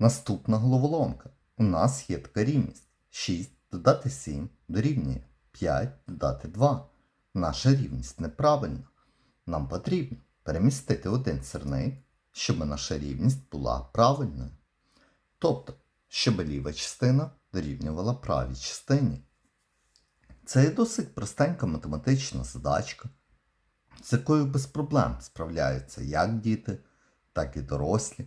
Наступна головоломка. У нас є така рівність. 6 додати 7 дорівнює 5 додати 2. Наша рівність неправильна. Нам потрібно перемістити один сирник, щоб наша рівність була правильною. Тобто, щоб ліва частина дорівнювала правій частині. Це є досить простенька математична задачка, з якою без проблем справляються як діти, так і дорослі.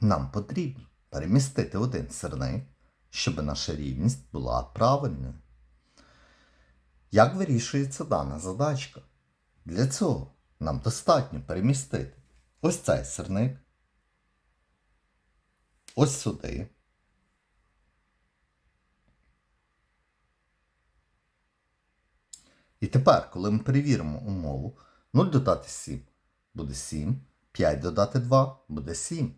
Нам потрібно перемістити один сирник, щоб наша рівність була правильною. Як вирішується дана задачка? Для цього нам достатньо перемістити ось цей сирник, ось сюди. І тепер, коли ми перевіримо умову, 0 додати 7 буде 7, 5 додати 2 буде 7,